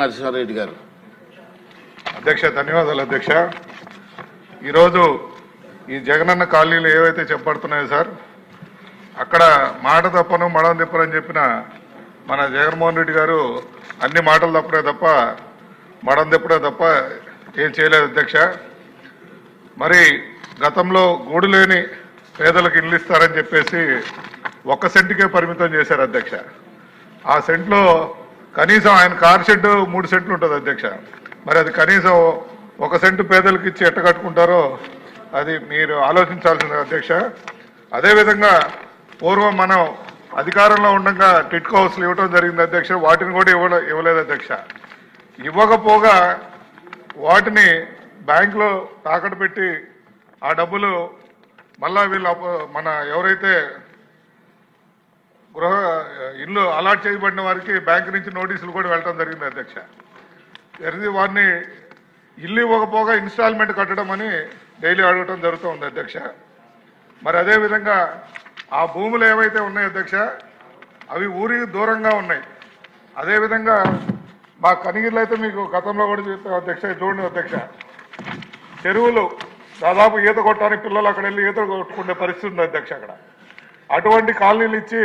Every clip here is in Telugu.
నరసింహారెడ్డి గారు. అధ్యక్ష ధన్యవాదాలు అధ్యక్ష. ఈరోజు ఈ జగనన్న కాలనీలు ఏవైతే చెప్పబడుతున్నాయో సార్ అక్కడ మాట తప్పను మడం తిప్పనని చెప్పిన మన జగన్మోహన్ రెడ్డి గారు అన్ని మాటలు తప్పడే తప్ప మడం తిప్పడే తప్ప ఏం చేయలేదు అధ్యక్ష. మరి గతంలో గూడు లేని పేదలకు ఇల్లు ఇస్తారని చెప్పేసి ఒక్క సెంటుకే పరిమితం చేశారు అధ్యక్ష. ఆ సెంట్లో కనీసం ఆయన కార్ షెడ్ మూడు సెంట్లు ఉంటుంది అధ్యక్ష. మరి అది కనీసం ఒక సెంటు పేదలకు ఇచ్చి ఎట్ట కట్టుకుంటారో అది మీరు ఆలోచించాల్సింది అధ్యక్ష. అదేవిధంగా పూర్వం మనం అధికారంలో ఉండగా టిట్కో హౌస్లు ఇవ్వడం జరిగింది అధ్యక్ష. వాటిని కూడా ఇవ్వ ఇవ్వలేదు అధ్యక్ష. ఇవ్వకపోగా వాటిని బ్యాంకులో తాకట్టు పెట్టి ఆ డబ్బులు మళ్ళా వీళ్ళు మన ఎవరైతే గృహ ఇల్లు అలాట్ చేయబడిన వారికి బ్యాంకు నుంచి నోటీసులు కూడా వెళ్ళడం జరిగింది అధ్యక్ష. జరిగి వారిని ఇల్లు ఇవ్వకపోగా ఇన్స్టాల్మెంట్ కట్టడం అని డైలీ అడగటం జరుగుతుంది అధ్యక్ష. మరి అదేవిధంగా ఆ భూములు ఏవైతే ఉన్నాయో అధ్యక్ష అవి ఊరికి దూరంగా ఉన్నాయి. అదేవిధంగా మా కనిగిరిలో అయితే మీకు గతంలో కూడా చెప్తాం అధ్యక్ష చూడండి అధ్యక్ష. చెరువులు దాదాపు ఈత కొట్టడానికి పిల్లలు అక్కడ వెళ్ళి ఈత కొట్టుకునే పరిస్థితి ఉంది అధ్యక్ష అక్కడ. అటువంటి కాలనీలు ఇచ్చి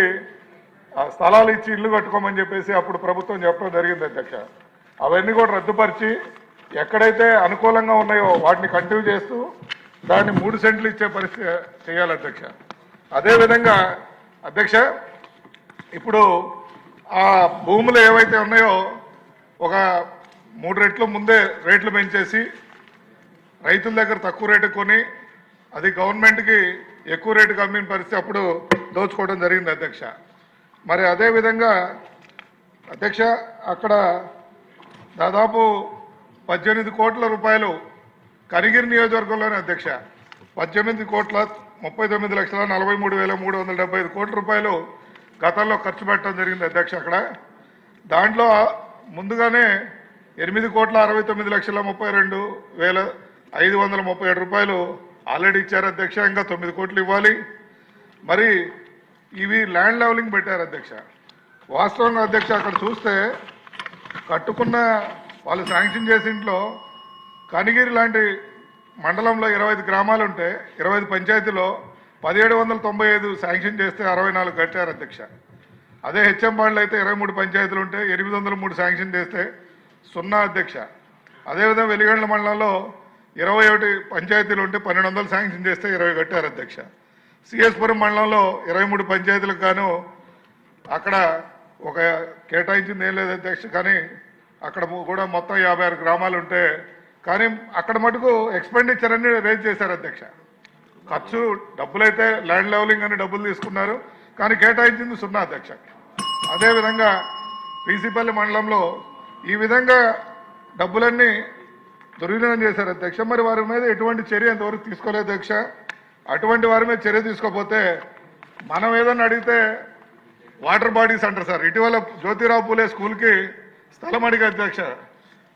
ఆ స్థలాలు ఇచ్చి ఇల్లు కట్టుకోమని చెప్పేసి అప్పుడు ప్రభుత్వం చెప్పడం జరిగింది అధ్యక్ష. అవన్నీ కూడా రద్దుపరిచి ఎక్కడైతే అనుకూలంగా ఉన్నాయో వాటిని కంటిన్యూ చేస్తూ దాన్ని మూడు సెంట్లు ఇచ్చే పరిస్థితి చేయాలి అధ్యక్ష. అదేవిధంగా అధ్యక్ష ఇప్పుడు ఆ భూములు ఏవైతే ఉన్నాయో ఒక మూడు రెట్లు ముందే రేట్లు పెంచేసి రైతుల దగ్గర తక్కువ రేటు కొని అది గవర్నమెంట్కి ఎక్కువ రేటుకి కమ్మిన పరిస్థితి అప్పుడు దోచుకోవడం జరిగింది అధ్యక్ష. మరి అదే విధంగా అధ్యక్ష అక్కడ దాదాపు పద్దెనిమిది కోట్ల రూపాయలు కనిగిరి నియోజకవర్గంలోనే అధ్యక్ష. పద్దెనిమిది కోట్ల ముప్పై తొమ్మిది లక్షల నలభై మూడు వేల మూడు వందల డెబ్బై ఐదు కోట్ల రూపాయలు గతంలో ఖర్చు పెట్టడం జరిగింది అధ్యక్ష అక్కడ. దాంట్లో ముందుగానే ఎనిమిది కోట్ల అరవై తొమ్మిది లక్షల ముప్పై రెండు వేల ఐదు వందల ముప్పై ఏడు రూపాయలు ఆల్రెడీ ఇచ్చారు అధ్యక్ష ఇంకా తొమ్మిది కోట్లు ఇవ్వాలి. మరి ఇవి ల్యాండ్ లెవలింగ్ పెట్టారు అధ్యక్ష. వాస్తవంగా అధ్యక్ష అక్కడ చూస్తే కట్టుకున్న వాళ్ళు శాంక్షన్ చేసి ఇంట్లో కనిగిరి లాంటి మండలంలో ఇరవై ఐదు గ్రామాలు ఉంటే ఇరవై ఐదు పంచాయతీలో పదిహేడు వందల తొంభై ఐదు శాంక్షన్ చేస్తే అరవై నాలుగు కట్టారు అధ్యక్ష. అదే హెచ్ఎం హెచ్ఎంబాళ్ళు అయితే ఇరవై మూడు పంచాయతీలు ఉంటే ఎనిమిది వందల మూడు శాంక్షన్ చేస్తే సున్నా అధ్యక్ష. అదేవిధంగా వెలిగండ్ల మండలంలో ఇరవై ఒకటి పంచాయతీలు ఉంటే పన్నెండు వందలు శాంక్షన్ చేస్తే ఇరవై కట్టారు అధ్యక్ష. సిఎస్పురం మండలంలో ఇరవై మూడు పంచాయతీలకు గాను అక్కడ ఒక కేటాయించింది ఏం లేదు అధ్యక్ష కానీ అక్కడ కూడా మొత్తం యాభై ఆరు గ్రామాలు ఉంటే కానీ అక్కడ మటుకు ఎక్స్పెండిచర్ అన్ని రేజ్ చేశారు అధ్యక్ష. ఖర్చు డబ్బులైతే ల్యాండ్ లెవలింగ్ అని డబ్బులు తీసుకున్నారు కానీ కేటాయించింది సున్నా అధ్యక్ష. అదేవిధంగా పీసీపల్లి మండలంలో ఈ విధంగా డబ్బులన్నీ దుర్వినియోగం చేశారు అధ్యక్ష. మరి వారి మీద ఎటువంటి చర్య ఎంతవరకు తీసుకోలేదు అధ్యక్ష. అటువంటి వారి మీద చర్య తీసుకోకపోతే మనం ఏదన్నా అడిగితే వాటర్ బాడీస్ అంటారు సార్. ఇటీవల జ్యోతిరావు పూలే స్కూల్కి స్థలం అడిగా అధ్యక్ష.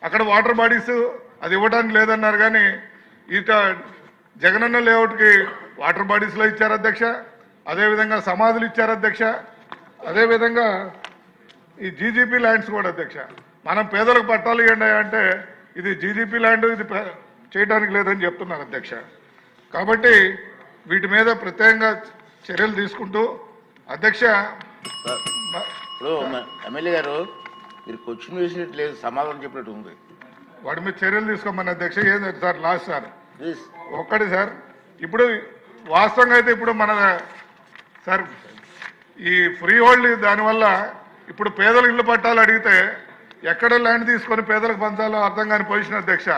అక్కడ వాటర్ బాడీస్ అది ఇవ్వడానికి లేదన్నారు కానీ ఇట జగనన్న లేఅవుట్కి వాటర్ బాడీస్లో ఇచ్చారు అధ్యక్ష. అదేవిధంగా సమాధులు ఇచ్చారు అధ్యక్ష. అదేవిధంగా ఈ జీజీపీ ల్యాండ్స్ కూడా అధ్యక్ష. మనం పేదలకు పట్టాలు ఇవ్వండి అంటే ఇది జీజీపీ ల్యాండ్ ఇది చేయడానికి లేదని చెప్తున్నారు అధ్యక్ష. కాబట్టి వీటి మీద ప్రత్యేకంగా చర్యలు తీసుకుంటూ అధ్యక్ష ఇప్పుడు ఎమ్మెల్యే గారు మీరు క్వశ్చన్ వేసినట్టు లేదు సమాధానం చెప్పినట్టు ఉంది. వాటి మీద చర్యలు తీసుకోమని అధ్యక్ష ఏంది సార్ లాస్ట్ సార్. ఒక్కటి సార్ ఇప్పుడు వాస్తవంగా అయితే ఇప్పుడు మన సార్ ఈ ఫ్రీ హోల్డ్ దానివల్ల ఇప్పుడు పేదలు ఇల్లు పట్టాలు అడిగితే ఎక్కడ ల్యాండ్ తీసుకొని పేదలకు పంచాలో అర్థం కాని పొజిషన్ అధ్యక్ష.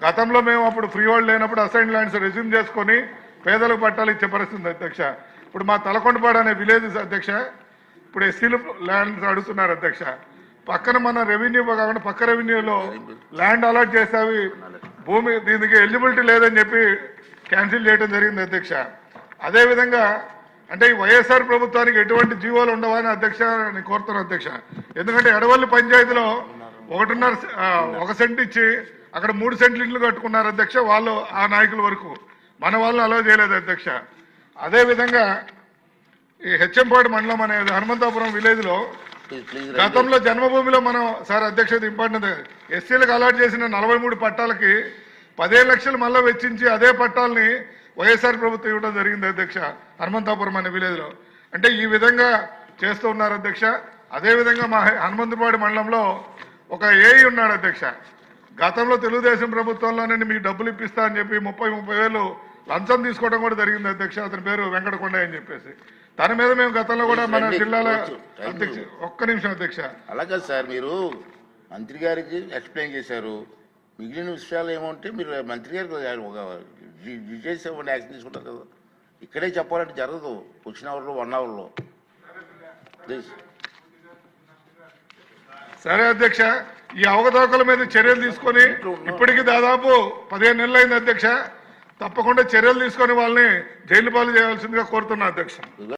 గతంలో మేము అప్పుడు ఫ్రీ హోల్డ్ లేనప్పుడు అసైన్ ల్యాండ్స్ రెజ్యూమ్ చేసుకొని పేదలకు పట్టాలు ఇచ్చే పరిస్థితి అధ్యక్ష. ఇప్పుడు మా తలకొండపాడు అనే విలేజ్ అధ్యక్ష ఇప్పుడు ఎస్సీలు ల్యాండ్స్ అడుగుతున్నారు అధ్యక్ష. పక్కన మన రెవెన్యూ కాకుండా పక్క రెవెన్యూలో ల్యాండ్ అలాట్ చేసేవి భూమి దీనికి ఎలిజిబిలిటీ లేదని చెప్పి క్యాన్సిల్ చేయడం జరిగింది అధ్యక్ష. అదేవిధంగా అంటే ఈ వైఎస్ఆర్ ప్రభుత్వానికి ఎటువంటి జీవోలు ఉండవని అధ్యక్ష నేను కోరుతున్నాను అధ్యక్ష. ఎందుకంటే ఎడవల్లి పంచాయతీలో ఒకటిన్నర ఒక సెంట్ ఇచ్చి అక్కడ మూడు సెంట్లు ఇల్లు కట్టుకున్నారు అధ్యక్ష వాళ్ళు ఆ నాయకుల వరకు. మన వాళ్ళు అలో చేయలేదు అధ్యక్ష. అదేవిధంగా ఈ హెచ్ఎంపాడు మండలం అనేది హనుమంతాపురం విలేజ్లో ప్లీజ్ ప్లీజ్ గతంలో జన్మభూమిలో మనం సార్ అధ్యక్షత ఇంపార్టెంట్ ఎస్సీలకు అలాట్ చేసిన నలభై మూడు పట్టాలకి పదిహేను లక్షలు మళ్ళీ వెచ్చించి అదే పట్టాలని వైఎస్ఆర్ ప్రభుత్వం ఇవ్వడం జరిగింది అధ్యక్ష హనుమంతాపురం అనే విలేజ్లో. అంటే ఈ విధంగా చేస్తూ ఉన్నారు అధ్యక్ష. అదే విధంగా మా హనుమంతుపాడు మండలంలో ఒక ఏఈ ఉన్నాడు అధ్యక్ష. గతంలో తెలుగుదేశం ప్రభుత్వంలోనే మీకు డబ్బులు ఇప్పిస్తా అని చెప్పి ముప్పై ముప్పై వేలు లంచం తీసుకోవడం కూడా జరిగింది అధ్యక్ష. అతని పేరు వెంకటకొండ అని చెప్పేసి. తన మీద మేము గతంలో కూడా మన జిల్లాలో అధ్యక్ష ఒక్క నిమిషం అధ్యక్ష. అలాగే సార్ మీరు మంత్రి గారికి ఎక్స్ప్లెయిన్ చేశారు. మిగిలిన విషయాలు ఏమంటే మీరు మంత్రి గారికి ఒక ఇవ్వండి యాక్షన్ తీసుకుంటారు కదా. ఇక్కడే చెప్పాలంటే జరగదు. వచ్చిన అవర్లో వన్ అవర్లో. ప్లీజ్ సరే అధ్యక్ష ఈ అవకతవకల మీద చర్యలు తీసుకొని ఇప్పటికి దాదాపు పదిహేను నెలలు అయింది అధ్యక్ష. తప్పకుండా చర్యలు తీసుకొని వాళ్ళని జైలు పాలు చేయాల్సిందిగా కోరుతున్నా అధ్యక్ష.